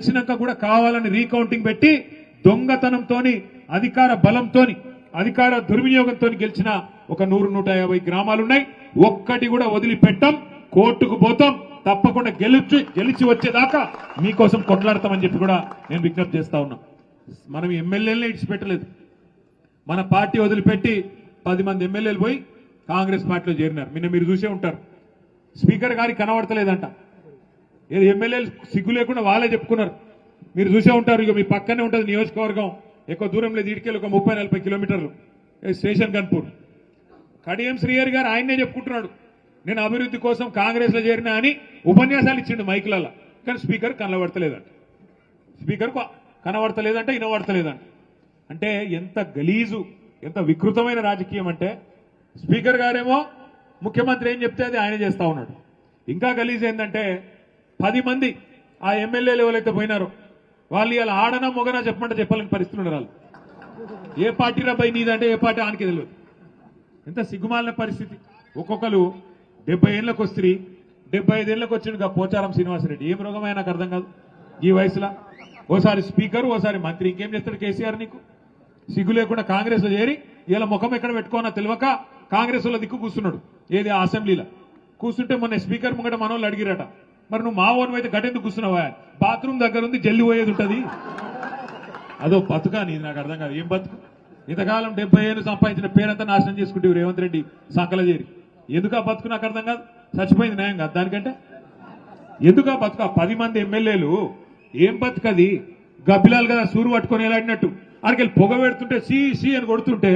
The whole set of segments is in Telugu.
చేసినాక కూడా కావాలని రీకౌంటింగ్ పెట్టి దొంగతనంతోని అధికార బలంతోని అధికార దుర్వినియోగంతో గెలిచిన ఒక నూరు నూట యాభై గ్రామాలు ఉన్నాయి ఒక్కటి కూడా వదిలిపెట్టం కోర్టుకు పోతాం తప్పకుండా గెలిచి గెలిచి వచ్చేదాకా మీకోసం కొట్లాడతామని చెప్పి కూడా నేను విజ్ఞప్తి చేస్తా ఉన్నా. మనం ఎమ్మెల్యేలనే ఇడిచిపెట్టలేదు. మన పార్టీ వదిలిపెట్టి పది మంది ఎమ్మెల్యేలు పోయి కాంగ్రెస్ పార్టీలో చేరినారు. నిన్న మీరు చూసే ఉంటారు. స్పీకర్ గారికి కనబడతలేదంట. ఏది ఎమ్మెల్యేలు సిగ్గు లేకుండా వాళ్ళే చెప్పుకున్నారు. మీరు చూసే ఉంటారు ఇక మీ పక్కనే ఉంటుంది నియోజకవర్గం ఎక్కువ దూరం లేదు ఇటుకెళ్ళి ఒక ముప్పై నలభై కిలోమీటర్లు. ఏ స్టేషన్ కన్పూర్ కడియం శ్రీహరి గారు ఆయన్నే చెప్పుకుంటున్నాడు. నేను అభివృద్ధి కోసం కాంగ్రెస్లో చేరినా అని ఉపన్యాసాలు ఇచ్చిండు మైకులలో కానీ స్పీకర్ కనబడతలేదంట. స్పీకర్ కనబడతలేదంట వినబడతలేదంట. అంటే ఎంత గలీజు ఎంత వికృతమైన రాజకీయం అంటే స్పీకర్ గారేమో ముఖ్యమంత్రి ఏం చెప్తే అది ఆయన చేస్తా ఉన్నాడు. ఇంకా గలీజ్ ఏంటంటే పది మంది ఆ ఎమ్మెల్యేలు ఎవరైతే పోయినారో. వాళ్ళు ఇలా ఆడనా మొగనా చెప్పమంటే చెప్పాలని పరిస్థితులు ఉన్నారు వాళ్ళు. ఏ పార్టీ రబ్బాయి నీదంటే ఏ పార్టీ ఆనికి తెలియదు ఎంత సిగ్గుమాలిన పరిస్థితి. ఒక్కొక్కరు డెబ్బై ఏళ్ళకి వస్త్రీ డెబ్బై ఐదేళ్ళకి వచ్చిండు పోచారం శ్రీనివాసరెడ్డి. ఏం రోగమైన నాకు అర్థం కాదు ఈ వయసులో. ఓసారి స్పీకర్ ఓసారి మంత్రి. ఇంకేం చేస్తాడు కేసీఆర్ నీకు? సిగ్గు లేకుండా కాంగ్రెస్లో చేరి ఇలా ముఖం ఎక్కడ పెట్టుకోనా తెలియక కాంగ్రెస్లో దిక్కు కూర్చున్నాడు. ఏది అసెంబ్లీలో? కూర్చుంటే మొన్న స్పీకర్ ముంగట మనోళ్ళు అడిగిరట. మరి నువ్వు మా అయితే గట్టెందుకు కూర్చున్నావా? బాత్రూమ్ దగ్గర ఉంది జల్లి పోయేది ఉంటుంది. అదో బతుకా నీది నాకు అర్థం కాదు. ఏం బతుకు? ఇంతకాలం డెబ్బై ఏళ్ళు సంపాదించిన పేరంతా నాశనం చేసుకుంటే రేవంత్ రెడ్డి సంకల చేరి. ఎందుకు ఆ బతుకు నాకు అర్థం కాదు? చచ్చిపోయింది న్యాయం కాదు. దానికంటే? ఎందుకు ఆ బతుకు? ఆ పది మంది ఎమ్మెల్యేలు ఏం బతుకది గబ్బిలాలు కదా సూరు పట్టుకొని వెళ్ళాడినట్టు ఆడికెళ్ళి పొగ పెడుతుంటే సి సి అని కొడుతుంటే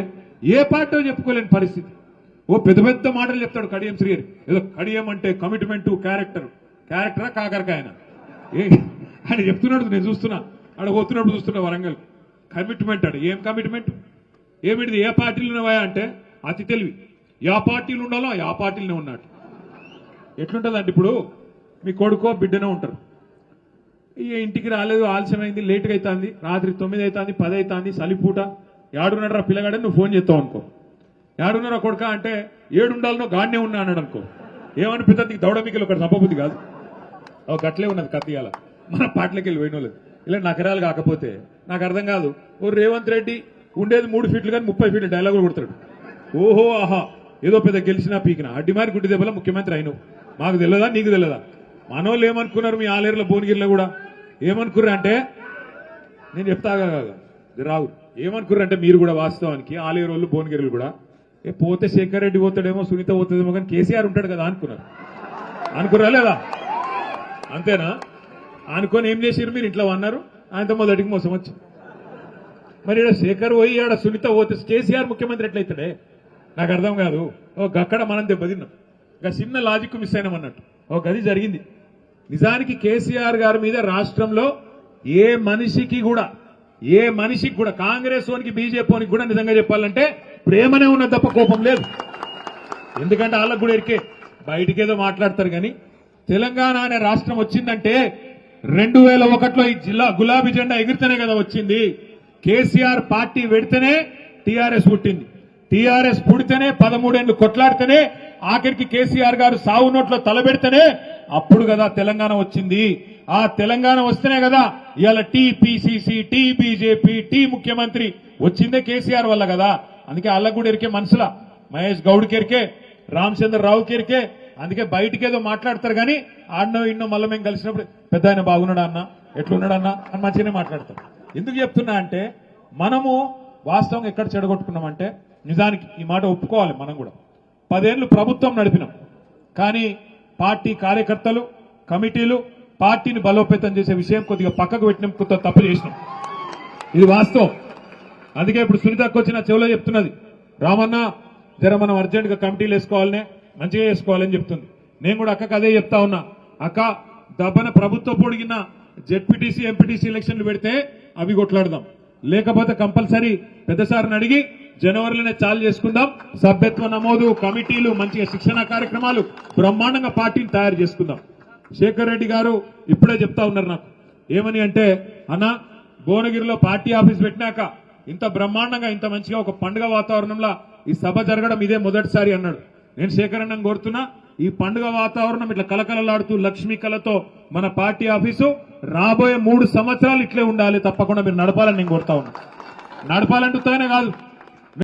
ఏ పార్టీ చెప్పుకోలేని పరిస్థితి. ఓ పెద్ద పెద్ద మాటలు చెప్తాడు కడియం శ్రీ ఏదో కడియం అంటే కమిట్మెంటు క్యారెక్టర్ క్యారెక్టరా కాకరకాయన? ఏ ఆయన చెప్తున్నాడు నేను చూస్తున్నా. ఆడ పోతున్నప్పుడు చూస్తున్నా వరంగల్. కమిట్మెంట్ అడు ఏం కమిట్మెంట్ ఏమిటిది? ఏ పార్టీలు ఉన్నవా అంటే అతి తెలివి. యా పార్టీలు ఉండాలో ఆ పార్టీలోనే ఉన్నాడు. ఎట్లుంటుందండి ఇప్పుడు? మీ కొడుకో బిడ్డనో ఉంటారు. ఇక ఇంటికి రాలేదు ఆలస్యమైంది లేట్గా అవుతుంది రాత్రి తొమ్మిది అవుతుంది పది అవుతుంది సలిపూట ఏడున్నాడు రా పిల్లగాడని నువ్వు ఫోన్ చేస్తావు అనుకో. ఏడున్నర కొడుక అంటే ఏడుండాలనో గాడినే ఉన్నా అన్నాడు అనుకో. ఏమనిపిస్తుంది నీకు దౌడమికలు ఒకటి తప్పబుద్ధి కాదు. గట్లే ఉన్నది కత్తియాల మన పాటలకి వెళ్ళి పోయిన వాళ్ళు ఇలా నకరాలు కాకపోతే నాకు అర్థం కాదు. ఓ రేవంత్ రెడ్డి ఉండేది మూడు ఫీట్లు కానీ ముప్పై ఫీట్లు డైలాగులు కొడతాడు. ఓహో ఆహా. ఏదో పెద్ద గెలిచినా పీకిన. అడ్డిమారి గుడ్డి దెబ్బల ముఖ్యమంత్రి అయినవు. మాకు తెలియదా నీకు తెలియదా మనోళ్ళు ఏమనుకున్నారు మీ ఆలేరులో భువనగిరిలో కూడా? ఏమనుకుర్రు అంటే? నేను చెప్తా రావు. ఏమనుకుర్రు అంటే మీరు కూడా వాస్తవానికి ఆలేరు వాళ్ళు భువనగిరిలు కూడా? ఏ పోతే శేఖర్ రెడ్డి పోతాడేమో సునీత పోతుందేమో కానీ కేసీఆర్ ఉంటాడు కదా అనుకున్నారు. అనుకురా లేదా? అంతేనా? అనుకొని ఏం చేసిరు మీరు? ఇంట్లో అన్నారు. ఆయనతో మొదటికి మోసం వచ్చి మరి ఈడ శేఖర్ పోయి ఆడ సునీత పోతే కేసీఆర్ ముఖ్యమంత్రి ఎట్లయితాడే నాకు అర్థం కాదు. ఓ గక్కడ మనం దెబ్బతిన్నాం. ఇంకా చిన్న లాజిక్ మిస్ అయినాం అన్నట్టు. ఓ గది జరిగింది. నిజానికి కేసీఆర్ గారి మీద రాష్ట్రంలో ఏ మనిషికి కూడా ఏ మనిషికి కూడా కాంగ్రెస్ వానికి బీజేపీకి కూడా నిజంగా చెప్పాలంటే ప్రేమనే ఉన్న తప్ప కోపం లేదు. ఎందుకంటే వాళ్ళకు కూడా ఎరికే. బయటికేదో మాట్లాడతారు కానీ తెలంగాణ అనే రాష్ట్రం వచ్చిందంటే రెండు వేల ఒకటిలో ఈ జిల్లా గులాబీ జెండా ఎగిరితేనే కదా వచ్చింది. కేసీఆర్ పార్టీ పెడితేనే టీఆర్ఎస్ పుట్టింది. టీఆర్ఎస్ పుడితేనే పదమూడేళ్ళు కొట్లాడితేనే ఆఖరికి కేసీఆర్ గారు సావు నోట్లో తలబెడితేనే అప్పుడు కదా తెలంగాణ వచ్చింది. ఆ తెలంగాణ వస్తేనే కదా ఇవాళ టీపీసీసీ టీ బీజేపీ టీ ముఖ్యమంత్రి వచ్చిందే కేసీఆర్ వల్ల కదా. అందుకే అల్లగూడెరికే ఎరికే మనసులా. మహేష్ గౌడ్ కెరికే రామచంద్ర కెరికే అందుకే బయటికి ఏదో మాట్లాడతారు కానీ ఆడనో ఇన్నో మళ్ళీ మేము కలిసినప్పుడు పెద్ద ఆయన బాగున్నాడా అన్న? ఎట్లున్నాడు అన్న? అని మంచిగానే మాట్లాడతాం ఎందుకు చెప్తున్నా అంటే మనము వాస్తవం ఎక్కడ చెడగొట్టుకున్నామంటే నిజానికి ఈ మాట ఒప్పుకోవాలి మనం కూడా. పదేళ్ళు ప్రభుత్వం నడిపినాం. కానీ పార్టీ కార్యకర్తలు కమిటీలు పార్టీని బలోపేతం చేసే విషయం కొద్దిగా పక్కకు పెట్టినాం కొత్త తప్పు చేసినాం. ఇది వాస్తవం. అందుకే ఇప్పుడు సునీతకు వచ్చిన చెవిలో చెప్తున్నది రామన్న జర మనం అర్జెంటుగా కమిటీలు వేసుకోవాలనే మంచిగా చేసుకోవాలని చెప్తుంది. నేను కూడా అక్కకు అదే చెప్తా ఉన్నా. అక్క దబ్బన ప్రభుత్వ పొడిగిన జెడ్పీటీసీ ఎంపీటీసీ ఎలక్షన్లు పెడితే అవి కొట్లాడదాం. లేకపోతే కంపల్సరీ పెద్దసారిని అడిగి జనవరిలోనే చాలు చేసుకుందాం. సభ్యత్వ నమోదు కమిటీలు మంచిగా శిక్షణ కార్యక్రమాలు బ్రహ్మాండంగా పార్టీని తయారు చేసుకుందాం. శేఖర్ రెడ్డి గారు ఇప్పుడే చెప్తా ఉన్నారు నాకు. ఏమని అంటే అన్న భువనగిరిలో పార్టీ ఆఫీస్ పెట్టినాక ఇంత బ్రహ్మాండంగా ఇంత మంచిగా ఒక పండుగ వాతావరణంలో ఈ సభ జరగడం ఇదే మొదటిసారి అన్నాడు. నేను సేకరణం కోరుతున్నా ఈ పండుగ వాతావరణం ఇట్లా కలకలలాడుతూ లక్ష్మీ కళతో మన పార్టీ ఆఫీసు రాబోయే మూడు సంవత్సరాలు ఇట్లే ఉండాలి తప్పకుండా మీరు నడపాలని నేను కోరుతా ఉన్నా. నడపాలంటే కాదు